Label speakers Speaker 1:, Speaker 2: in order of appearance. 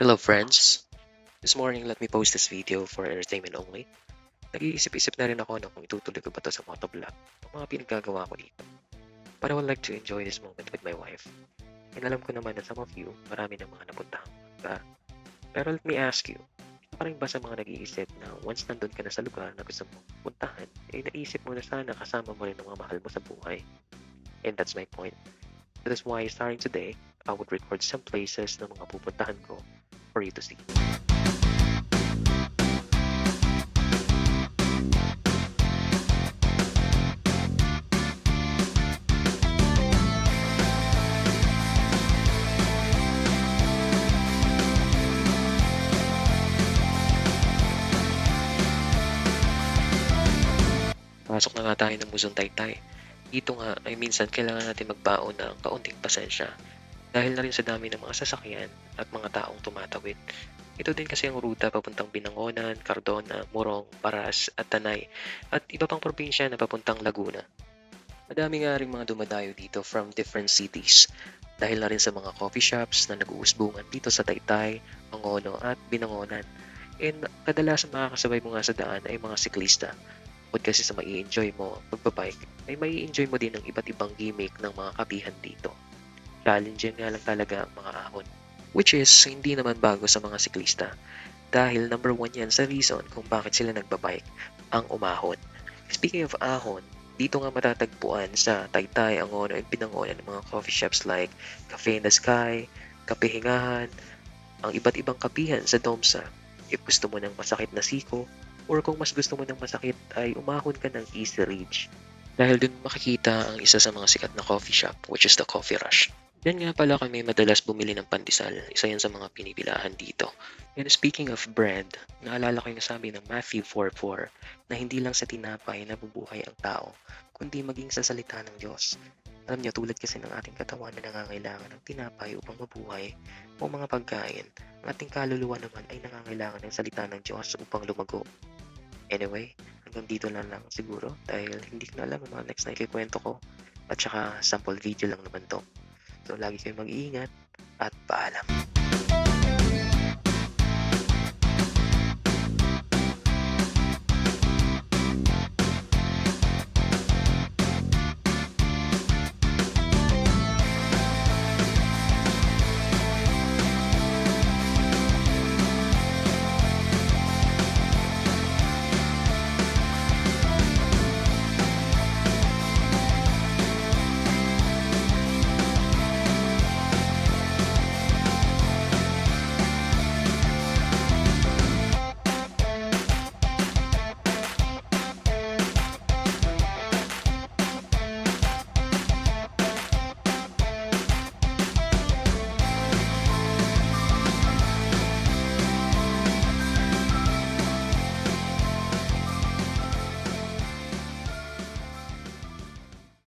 Speaker 1: Hello friends! This morning, let me post this video for entertainment only. Nag-iisip-isip na rin ako na kung itutuloy ko ba to sa motovlog ang mga pinaggagawa ko dito. But I would like to enjoy this moment with my wife. And alam ko naman na some of you, marami ng mga napuntahan ba? Pero let me ask you, pa rin ba sa mga nag-iisip na once nandun ka na sa lugar na gusto mong puntahan, eh naisip mo na sana kasama mo rin ang mga mahal mo sa buhay? And that's my point. That is why starting today, I would record some places na mga pupuntahan ko for you to see. Pasok na nga tayo ng Musong Taytay. Dito nga ay minsan kailangan natin magbaon ng kaunting pasensya dahil na rin sa dami ng mga sasakyan at mga taong tumatawid. Ito din kasi ang ruta papuntang Binangonan, Cardona, Morong, Paras at Tanay at iba pang probinsya na papuntang Laguna. Madami nga rin mga dumadayo dito from different cities dahil na rin sa mga coffee shops na nag-uusbungan dito sa Taytay, Angono at Binangonan. And kadalasan makakasabay mo nga sa daan ay mga siklista. Bukod kasi sa mai enjoy mo pagbabike, ay mai enjoy mo din ang iba't ibang gimmick ng mga kapihan dito. Challenging nga lang talaga ang mga ahon. Which is, hindi naman bago sa mga siklista. Dahil number one yan sa reason kung bakit sila nagbabike, ang umahon. Speaking of ahon, dito nga matatagpuan sa Taytay, Angono, at Binangonan ng mga coffee shops like Cafe in the Sky, Kape Hingahan, ang iba't ibang kapihan sa Domsa. If gusto mo ng masakit na siko, or kung mas gusto mo ng masakit ay umahon ka ng Easy Ridge. Dahil dun makikita ang isa sa mga sikat na coffee shop, which is the Coffee Rush. Yan nga pala kami madalas bumili ng pandesal. Isa yan sa mga pinipilahan dito. And speaking of bread, naalala ko yung sabi ng Matthew 4.4 na hindi lang sa tinapay nabubuhay ang tao, kundi maging sa salita ng Diyos. Alam niyo, tulad kasi ng ating katawan na nangangailangan ng tinapay upang mabuhay o mga pagkain, ang ating kaluluwa naman ay nangangailangan ng salita ng Diyos upang lumago. Anyway, hanggang dito na lang siguro dahil hindi ko na alam ang mga next na ikikwento ko at saka sample video lang naman to. So, lagi kayong mag-iingat at paalam.